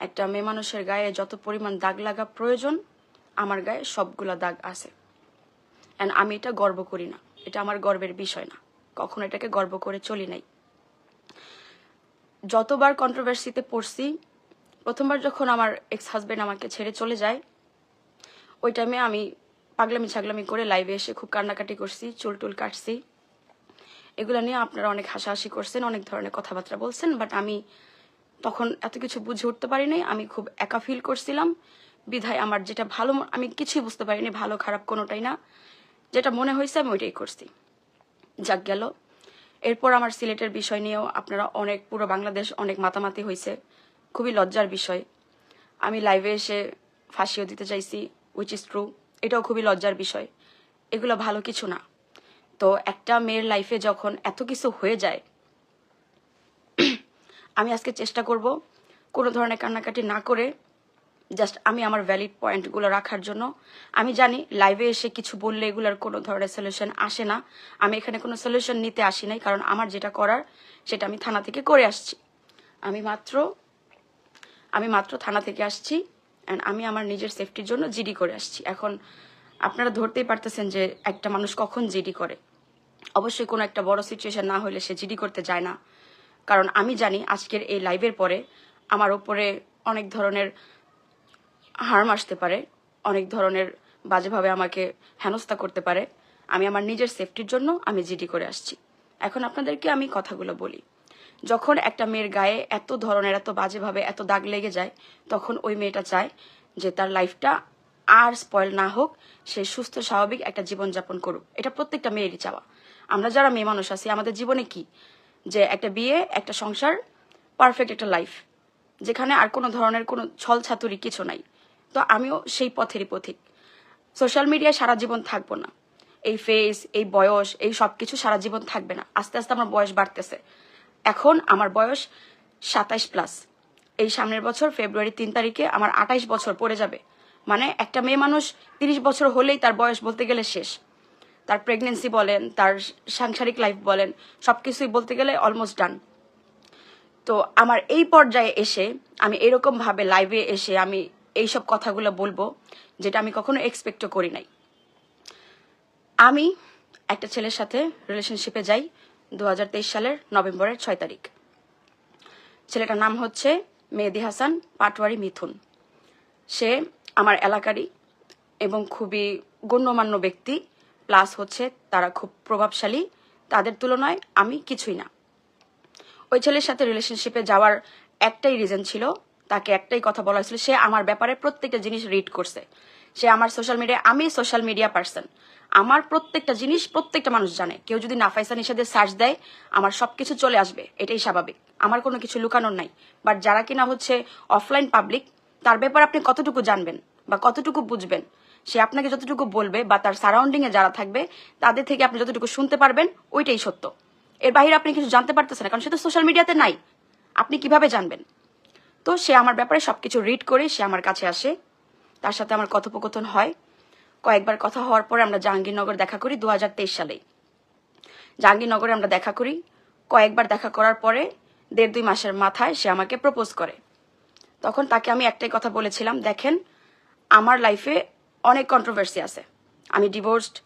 একটা মেয়ে মানুষের গায়ে যত পরিমাণ দাগ লাগা প্রয়োজন, আমার গায়ে সবগুলা দাগ আছে। অ্যান্ড আমি এটা গর্ব করি না। এটা আমার গর্বের বিষয় না। কখনো এটাকে গর্ব করে চলি নাই। যতবার কন্ট্রোভার্সিতে পড়ছি, প্রথমবার যখন আমার এক্স হাজবেন্ড আমাকে ছেড়ে চলে যায়, ওই টাইমে আমি পাগলামি ছাগলামি করে লাইভে এসে খুব কান্নাকাটি করছি, চুল টুল কাটছি। এগুলো নিয়ে আপনারা অনেক হাসাহাসি করছেন, অনেক ধরনের কথাবার্তা বলছেন বাট আমি তখন এত কিছু বুঝে উঠতে পারি নাই আমি খুব একা ফিল করছিলাম। বিধায় আমার যেটা ভালো আমি কিছুই বুঝতে পারিনি, ভালো খারাপ কোনোটাই না। যেটা মনে হয়েছে আমি ওইটাই করছি। যাক গেল। এরপর আমার সিলেটের বিষয় নিয়েও আপনারা অনেক, পুরো বাংলাদেশ অনেক মাতামাতি হয়েছে। খুবই লজ্জার বিষয়। আমি লাইভে এসে ফাঁসিও দিতে চাইছি উইচ ইজ ট্রু এটাও খুবই লজ্জার বিষয়। এগুলো ভালো কিছু না। তো একটা মেয়ের লাইফে যখন এত কিছু হয়ে যায় আমি আজকে চেষ্টা করব কোনো ধরনের কান্নাকাটি না করে জাস্ট আমি আমার ভ্যালিড পয়েন্টগুলো রাখার জন্য। আমি জানি লাইভে এসে কিছু বললে এগুলোর কোনো ধরনের সলিউশন আসে না। আমি এখানে কোনো সলিউশন নিতে আসি নাই, কারণ আমার যেটা করার সেটা আমি থানা থেকে করে আসছি। আমি মাত্র আমি মাত্র থানা থেকে আসছি অ্যান্ড আমি আমার নিজের সেফটির জন্য জিডি করে আসছি। এখন আপনারা ধরতেই পারতেছেন যে একটা মানুষ কখন জিডি করে। অবশ্যই কোনো একটা বড় সিচুয়েশন না হলে সে জিডি করতে যায় না। কারণ আমি জানি আজকের এই লাইভের পরে আমার ওপরে অনেক ধরনের হার্ম আসতে পারে, অনেক ধরনের বাজেভাবে আমাকে হেনস্থা করতে পারে। আমি আমার নিজের সেফটির জন্য আমি জিডি করে আসছি। এখন আপনাদেরকে আমি কথাগুলো বলি। যখন একটা মেয়ের গায়ে এত ধরনের, এত বাজেভাবে, এত দাগ লেগে যায়, তখন ওই মেয়েটা চায় যে তার লাইফটা আর স্পয়েল না হোক, সে সুস্থ, স্বাভাবিক একটা জীবনযাপন করুক। এটা প্রত্যেকটা মেয়েরই চাওয়া। আমরা যারা মেয়ে মানুষ আছি, আমাদের জীবনে কি? যে একটা বিয়ে, একটা সংসার পারফেক্ট একটা লাইফ যেখানে আর কোনো ধরনের কোনো ছল ছাতুরি কিছু নাই। তো আমিও সেই পথেরই পথিক। সোশ্যাল মিডিয়ায় সারা জীবন থাকব না। এই ফেস এই বয়স, এই সব কিছু সারা জীবন থাকবে না। আস্তে আস্তে আমার বয়স বাড়তেছে। এখন আমার বয়স সাতাইশ প্লাস এই সামনের বছর ফেব্রুয়ারি তিন তারিখে আমার আঠাইশ বছর পড়ে যাবে। মানে একটা মেয়ে মানুষ তিরিশ বছর হলেই তার বয়স বলতে গেলে শেষ। তার প্রেগনেন্সি বলেন, তার সাংসারিক লাইফ বলেন সব কিছুই বলতে গেলে অলমোস্ট ডান তো আমার এই পর্যায়ে এসে, আমি এরকম ভাবে লাইভে এসে আমি এইসব কথাগুলো বলব, যেটা আমি কখনো এক্সপেক্টও করি নাই। আমি একটা ছেলের সাথে রিলেশনশিপে যাই দু হাজার তেইশ সালের নভেম্বরের ছয় তারিখ। ছেলেটার নাম হচ্ছে মেহেদি হাসান পাটওয়ারি মিথুন। সে আমার এলাকারই এবং খুবই গণ্যমান্য ব্যক্তি। প্লাস হচ্ছে তারা খুব প্রভাবশালী। তাদের তুলনায় আমি কিছুই না। ওই ছেলের সাথে রিলেশনশিপে যাওয়ার একটাই রিজন ছিল, তাকে একটাই কথা বলা হয়েছিল, সে আমার ব্যাপারে প্রত্যেকটা জিনিস রিড করছে। সে আমার সোশ্যাল মিডিয়া আমি সোশ্যাল মিডিয়া পার্সন আমার প্রত্যেকটা জিনিস প্রত্যেকটা মানুষ জানে। কেউ যদি নাফাইসা নিষেধে সার্চ দেয়, আমার সবকিছু চলে আসবে। এটাই স্বাভাবিক। আমার কোনো কিছু লুকানোর নাই। বাট যারা কিনা হচ্ছে অফলাইন পাবলিক তার ব্যাপারে আপনি কতটুকু জানবেন বা কতটুকু বুঝবেন? সে আপনাকে যতটুকু বলবে বা তার সারাউন্ডিং এ যারা থাকবে, তাদের থেকে আপনি যতটুকু শুনতে পারবেন, ওইটাই সত্য। এর বাইরে আপনি কিছু জানতে পারতেছেন না, কারণ সে তো সোশ্যাল মিডিয়াতে নাই। আপনি কীভাবে জানবেন? তো সে আমার ব্যাপারে সবকিছু রিড করে সে আমার কাছে আসে। তার সাথে আমার কথোপকথন হয়। কয়েকবার কথা হওয়ার পরে আমরা জাহাঙ্গীরনগর দেখা করি দু সালেই জাহাঙ্গীরনগরে আমরা দেখা করি। কয়েকবার দেখা করার পরে দেড় দুই মাসের মাথায় সে আমাকে প্রপোজ করে। তখন তাকে আমি একটাই কথা বলেছিলাম, দেখেন, আমার লাইফে অনেক কন্ট্রোভার্সি আছে। আমি ডিভোর্সড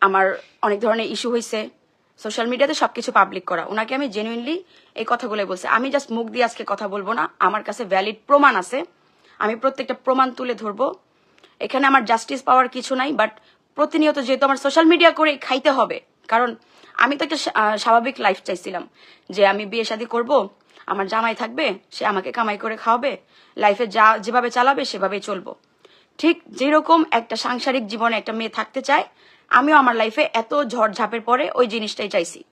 আমার অনেক ধরনের ইস্যু হয়েছে সোশ্যাল মিডিয়াতে সবকিছু পাবলিক করা। ওনাকে আমি জেনুইনলি এই কথাগুলোই বলছি। আমি জাস্ট মুখ দিয়ে আজকে কথা বলব না। আমার কাছে ভ্যালিড প্রমাণ আছে। আমি প্রত্যেকটা প্রমাণ তুলে ধরবো। এখানে আমার জাস্টিস পাওয়ার কিছু নাই বাট প্রতিনিয়ত যেহেতু আমার সোশ্যাল মিডিয়া করে খাইতে হবে, কারণ আমি তো একটা স্বা- স্বাভাবিক লাইফ চাইছিলাম যে আমি বিয়ে শাদী করব, আমার জামাই থাকবে, সে আমাকে কামাই করে খাওয়াবে লাইফে যা, যেভাবে চালাবে, সেভাবেই চলবো। ঠিক যেরকম একটা সাংসারিক জীবনে একটা মেয়ে থাকতে চায়, আমিও আমার লাইফে এত ঝড়ঝাপের পরে ওই জিনিসটাই চাইছি।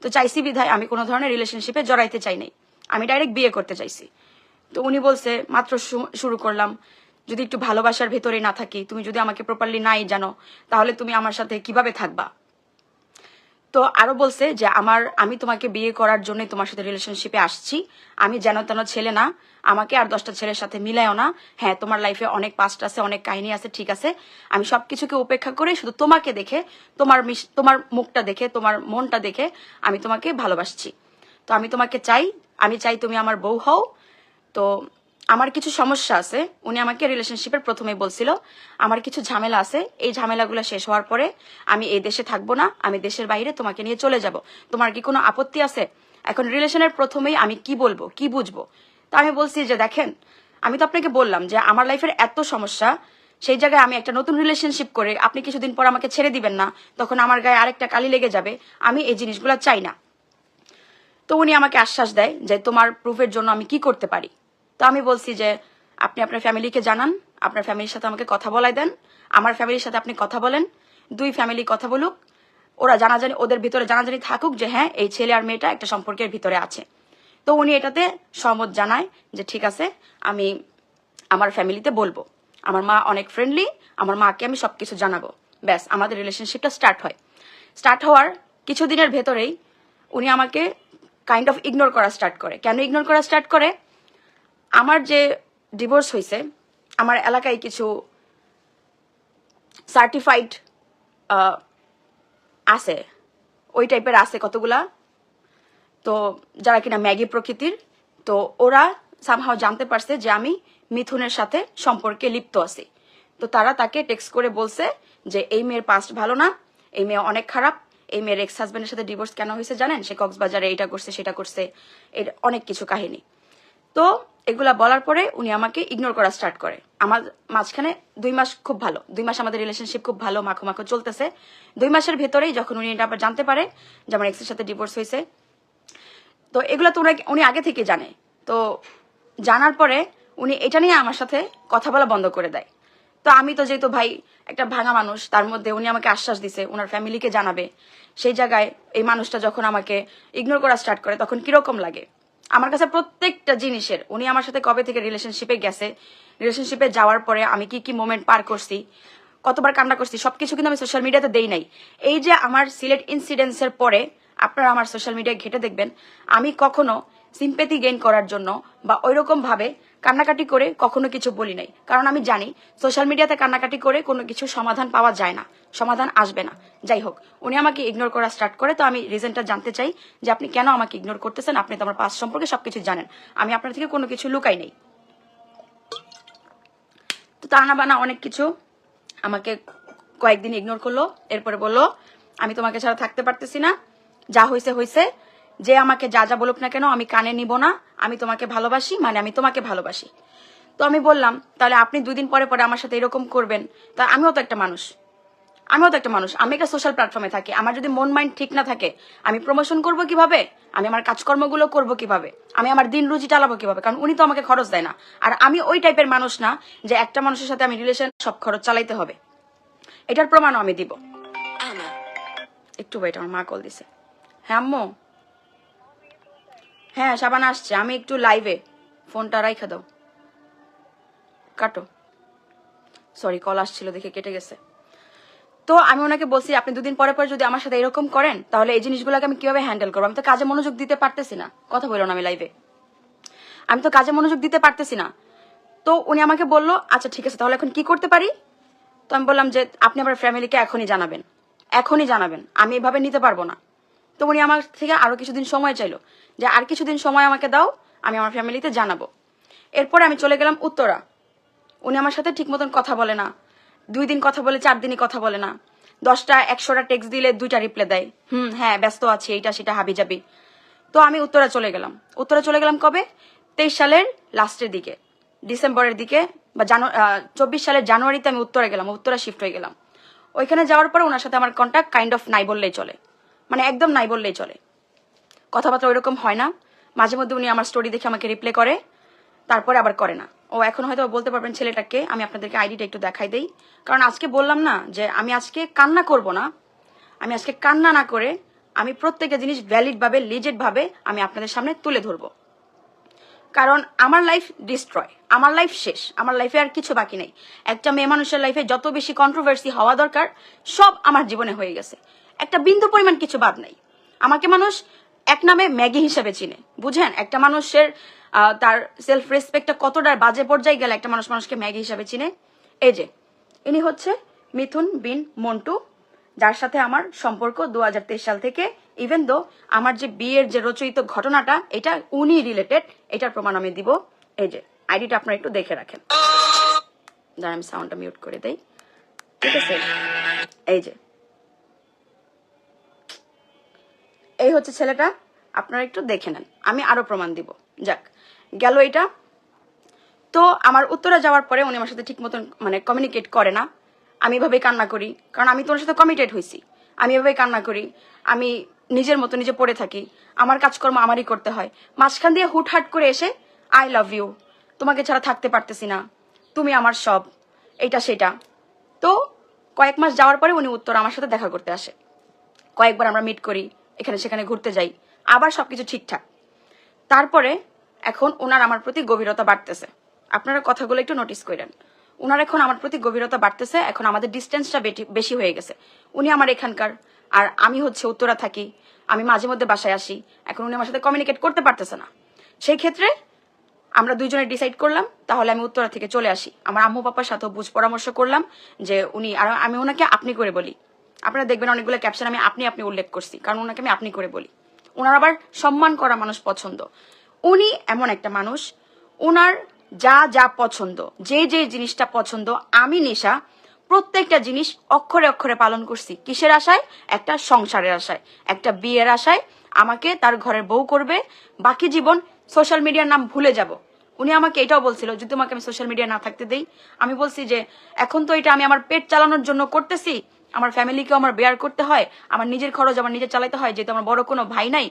তো চাইছি বিধায় আমি কোনো ধরনের রিলেশনশিপে জড়াইতে চাই নাই। আমি ডাইরেক্ট বিয়ে করতে চাইছি। তো উনি বলছে, মাত্র শুরু করলাম। যদি একটু ভালোবাসার ভেতরে না থাকি, তুমি যদি আমাকে প্রপারলি নাই জানো, তাহলে তুমি আমার সাথে কীভাবে থাকবা? তো আরও বলছে যে, আমার, আমি তোমাকে বিয়ে করার জন্য তোমার সাথে রিলেশনশিপে আসছি। আমি যেন তেন ছেলে না, আমাকে আর দশটা ছেলের সাথে মিলায়ও না। হ্যাঁ তোমার লাইফে অনেক পাস্ট আছে, অনেক কাহিনী আছে, ঠিক আছে। আমি সবকিছুকে উপেক্ষা করে শুধু তোমাকে দেখে, তোমার তোমার মুখটা দেখে, তোমার মনটা দেখে আমি তোমাকে ভালোবাসছি। তো আমি তোমাকে চাই, আমি চাই তুমি আমার বউ হও। তো আমার কিছু সমস্যা আছে। উনি আমাকে রিলেশনশিপের প্রথমেই বলছিল, আমার কিছু ঝামেলা আছে। এই ঝামেলাগুলো শেষ হওয়ার পরে আমি এই দেশে থাকব না, আমি দেশের বাইরে তোমাকে নিয়ে চলে যাব। তোমার কি কোনো আপত্তি আছে? এখন রিলেশনের প্রথমেই আমি কি বলব, কি বুঝব? তা আমি বলছি যে, দেখেন, আমি তো আপনাকে বললাম যে আমার লাইফের এত সমস্যা, সেই জায়গায় আমি একটা নতুন রিলেশনশিপ করে আপনি কিছুদিন পর আমাকে ছেড়ে দিবেন না, তখন আমার গায়ে আরেকটা কালি লেগে যাবে, আমি এই জিনিসগুলো চাই না। তো উনি আমাকে আশ্বাস দেয় যে, তোমার প্রুফের জন্য আমি কি করতে পারি? তো আমি বলছি যে, আপনি আপনার ফ্যামিলিকে জানান, আপনার ফ্যামিলির সাথে আমাকে কথা বলাই দেন, আমার ফ্যামিলির সাথে আপনি কথা বলেন, দুই ফ্যামিলি কথা বলুক, ওরা জানাজানি, ওদের ভিতরে জানাজানি থাকুক যে হ্যাঁ এই ছেলে আর মেয়েটা একটা সম্পর্কের ভিতরে আছে। তো উনি এটাতে সহমত জানায় যে, ঠিক আছে, আমি আমার ফ্যামিলিতে বলব। আমার মা অনেক ফ্রেন্ডলি আমার মাকে আমি সবকিছু জানাব। ব্যাস, আমাদের রিলেশনশিপটা স্টার্ট হয়। স্টার্ট হওয়ার কিছুদিনের ভেতরেই উনি আমাকে কাইন্ড অফ ইগনোর করা স্টার্ট করে। কেন ইগনোর করা স্টার্ট করে? আমার যে ডিভোর্স হয়েছে আমার এলাকায় কিছু সার্টিফাইড আছে। ওই টাইপের আছে কতগুলা? তো যারা কিনা ম্যাগি প্রকৃতির, তো ওরা সামহাও জানতে পারছে যে আমি মিথুনের সাথে সম্পর্কে লিপ্ত আছি। তো তারা তাকে টেক্সট করে বলছে যে, এই মেয়ের পাস্ট ভালো না, এই মেয়ে অনেক খারাপ, এই মেয়ের এক্স হাজবেন্ডের সাথে ডিভোর্স কেন হয়েছে জানেন? সে কক্সবাজারে এটা করছে, সেটা করছে। এর অনেক কিছু কাহিনী। তো এগুলা বলার পরে উনি আমাকে ইগনোর করা স্টার্ট করে। আমার মাঝখানে দুই মাস খুব ভালো, দুই মাস আমাদের রিলেশনশিপ খুব ভালো, মাখো মাখো চলতেছে। দুই মাসের ভেতরেই যখন উনি এটা আবার জানতে পারে যে আমার এক্সের সাথে ডিভোর্স হয়েছে। তো এগুলো তো উনি- আগে থেকে জানে। তো জানার পরে উনি এটা নিয়ে আমার সাথে কথা বলা বন্ধ করে দেয়। তো আমি তো যেহেতু ভাই একটা ভাঙা মানুষ, তার মধ্যে উনি আমাকে আশ্বাস দিছে ওনার ফ্যামিলিকে জানাবে। সেই জায়গায় এই মানুষটা যখন আমাকে ইগনোর করা স্টার্ট করে, তখন কীরকম লাগে? আমার কাছে প্রত্যেকটা জিনিসের, উনি আমার সাথে কবে থেকে রিলেশনশিপে গেছে রিলেশনশিপে যাওয়ার পরে আমি কি কি মোমেন্ট পার করছি, কতবার কান্না করছি, সবকিছু কিন্তু আমি সোশ্যাল মিডিয়াতে দেই নাই। এই যে আমার সিলেট ইনসিডেন্টসের পরে আপনারা আমার সোশ্যাল মিডিয়ায় ঘেটে দেখবেন, আমি কখনো সিম্পেথি গেইন করার জন্য বা ওইরকম ভাবে কান্নাকাটি করে কখনো কিছু বলি নাই। কারণ আমি জানি, সোশ্যাল মিডিয়াতে কান্নাকাটি করে কোনো কিছু সমাধান পাওয়া যায় না, সমাধান আসবে না। যাই হোক, উনি আমাকে ইগনোর করা স্টার্ট করে, তো আমি রিজনটা জানতে চাই যে আপনি কেন আমাকে ইগনোর করতেছেন? আপনি তো আমার পাস সম্পর্কে সবকিছু জানেন। আমি আপনার থেকে কোনো কিছু লুকাই নেই। তো টানা বানা অনেক কিছু আমাকে কয়েকদিন ইগনোর করল, এরপরে বলল, আমি তোমাকে ছাড়া থাকতে পারতেছি না। যা হয়েছে হয়েছে যে আমাকে যা যা বলুক না কেন আমি কানে নিব না আমি তোমাকে ভালোবাসি মানে আমি তোমাকে ভালোবাসি। তো আমি বললাম তাহলে আপনি দুদিন পরে পরে আমার সাথে এরকম করবেন তা আমিও তো একটা মানুষ। আমিও তো একটা মানুষ আমি একটা সোশ্যাল প্ল্যাটফর্মে থাকি। আমার যদি মন মাইন্ড ঠিক না থাকে আমি প্রমোশন করব কীভাবে? আমি আমার কাজকর্মগুলো করব কীভাবে? আমি আমার দিন রুজি চালাবো কীভাবে? কারণ উনি তো আমাকে খরচ দেয় না। আর আমি ওই টাইপের মানুষ না যে একটা মানুষের সাথে আমি রিলেশন সব খরচ চালাইতে হবে। এটার প্রমাণও আমি দিব। একটু ওয়েট আমার মা কল দিছে। হ্যাঁ আম্মু? হ্যাঁ সাবান আসছে। আমি একটু লাইভে ফোনটা রাইখা দাও। কাটো। সরি কল আসছিল দেখে কেটে গেছে। তো আমি ওনাকে বলছি, আপনি দুদিন পরে পরে যদি আমার সাথে এরকম করেন, তাহলে এই জিনিসগুলোকে আমি কীভাবে হ্যান্ডেল করব? আমি তো কাজে মনোযোগ দিতে পারতেছি না। কথা বললাম আমি লাইভে আমি তো কাজে মনোযোগ দিতে পারতেছি না। তো উনি আমাকে বলল আচ্ছা ঠিক আছে, তাহলে এখন কি করতে পারি? তো আমি বললাম যে, আপনি আমার ফ্যামিলিকে এখনই জানাবেন। এখনই জানাবেন। আমি এভাবে নিতে পারব না। তো উনি আমার থেকে আরও কিছুদিন সময় চাইলো যে আর কিছুদিন সময় আমাকে দাও, আমি আমার ফ্যামিলিতে জানাব। এরপরে আমি চলে গেলাম উত্তরা। উনি আমার সাথে ঠিক মতন কথা বলে না। দুই দিন কথা বলে, চার দিনই কথা বলে না। দশটা, একশোটা টেক্সট দিলে দুইটা রিপ্লাই দেয়। হুম হ্যাঁ ব্যস্ত আছি, এইটা সেটা হাবি যাবি তো আমি উত্তরা চলে গেলাম। উত্তরা চলে গেলাম কবে? তেইশ সালের লাস্টের দিকে। ডিসেম্বরের দিকে বা চব্বিশ সালের জানুয়ারিতে আমি উত্তরা গেলাম, উত্তরা শিফট হয়ে গেলাম। ওইখানে যাওয়ার পর ওনার সাথে আমার কন্ট্যাক্ট কাইন্ড অফ নাই বললেই চলে। মানে একদম নাই বললেই চলে। কথাবার্তা ওইরকম হয় না। মাঝে মধ্যে উনি আমার স্টোরি দেখে আমাকে রিপ্লাই করে, তারপরে আবার করে না। ও এখন হয়তো বলতে পারবেন ছেলেটাকে, আমি আপনাদেরকে আইডিটা একটু দেখাই দেই। কারণ আজকে বললাম না যে আমি আজকে কান্না করব না। আমি আজকে কান্না না করে আমি প্রত্যেকটা জিনিস ভ্যালিড ভাবে লিজেড ভাবে আমি আপনাদের সামনে তুলে ধরবো। কারণ আমার লাইফ ডিস্ট্রয় আমার লাইফ শেষ, আমার লাইফে আর কিছু বাকি নেই। একটা মেয়ে মানুষের লাইফে যত বেশি কন্ট্রোভার্সি হওয়া দরকার, সব আমার জীবনে হয়ে গেছে। একটা বিন্দু পরিমাণ কিছু বাদ নাই। আমাকে মানুষ এক নামে ম্যাগি হিসেবে চিনে। বুঝেন? একটা মানুষের তার সেলফ রেসপেক্টটা কতটা বাজে পর্যায়ে গেলে একটা মানুষ মানুষকে ম্যাগি হিসেবে চিনে? এই যে, ইনি হচ্ছে মিথুন বিন মন্টু, যার সাথে আমার সম্পর্ক দু হাজার তেইশ সাল থেকে। ইভেন দো আমার যে বিয়ের যে রচয়িত ঘটনাটা, এটা উনি রিলেটেড এটার প্রমাণ আমি দিব। এই যে, আইডিটা আপনারা একটু দেখে রাখেন। দাঁড়ান আমি সাউন্ডটা মিউট করে দেই। ঠিক আছে? এই যে এই হচ্ছে ছেলেটা, আপনারা একটু দেখে নেন। আমি আরও প্রমাণ দিব। যাক, গেল এটা তো আমার উত্তরে যাওয়ার পরে উনি আমার সাথে ঠিক মতন মানে কমিউনিকেট করে না। আমি এভাবেই কান্না করি, কারণ আমি তোমার সাথে কমিটেড হয়েছি আমি এভাবেই কান্না করি। আমি নিজের মতো নিজে পড়ে থাকি। আমার কাজকর্ম আমারই করতে হয়। মাঝখান দিয়ে হুটহাট করে এসে আই লাভ ইউ তোমাকে ছাড়া থাকতে পারতেছি না। তুমি আমার সব। এটা সেটা। তো কয়েক মাস যাওয়ার পরে উনি উত্তর আমার সাথে দেখা করতে আসে। কয়েকবার আমরা মিট করি। এখানে সেখানে ঘুরতে যাই। আবার সবকিছু ঠিকঠাক। তারপরে এখন ওনার আমার প্রতি গভীরতা বাড়তেছে। আপনারা কথাগুলো একটু নোটিস করেন। ওনার এখন আমার প্রতি গভীরতা বাড়তেছে, এখন আমাদের ডিস্টেন্সটা বেশি হয়ে গেছে। উনি আমার এখানকার, আর আমি হচ্ছে উত্তরা থাকি। আমি মাঝে মধ্যে বাসায় আসি। এখন উনি আমার সাথে কমিউনিকেট করতে পারতেছে না। সেই ক্ষেত্রে আমরা দুইজনে ডিসাইড করলাম, তাহলে আমি উত্তরা থেকে চলে আসি। আমার আম্মু পাপার সাথেও বুঝ পরামর্শ করলাম যে উনি আর আমি ওনাকে আপনি করে বলি। আপনারা দেখবেন অনেকগুলো ক্যাপশন আমি আপনি আপনি উল্লেখ করছি, কারণ ওনাকে আমি আপনি করে বলি। ওনার আবার সম্মান করা মানুষ পছন্দ। উনি এমন একটা মানুষ ওনার যা যা পছন্দ, যে যে জিনিসটা পছন্দ, আমি, নেশা, প্রত্যেকটা জিনিস অক্ষরে অক্ষরে পালন করছি। কিসের আশায়? একটা সংসারের আশায়। একটা বিয়ের আশায় আমাকে তার ঘরের বউ করবে, বাকি জীবন সোশ্যাল মিডিয়ার নাম ভুলে যাব। উনি আমাকে এটাও বলছিল যদি তোমাকে আমি সোশ্যাল মিডিয়া না থাকতে দেই। আমি বলছি যে, এখন তো এটা আমি আমার পেট চালানোর জন্য করতেছি আমার ফ্যামিলিকেও আমার বেয়ার করতে হয়, আমার নিজের খরচ আমার নিজে চালাতে হয়, যেহেতু আমার বড় কোনো ভাই নাই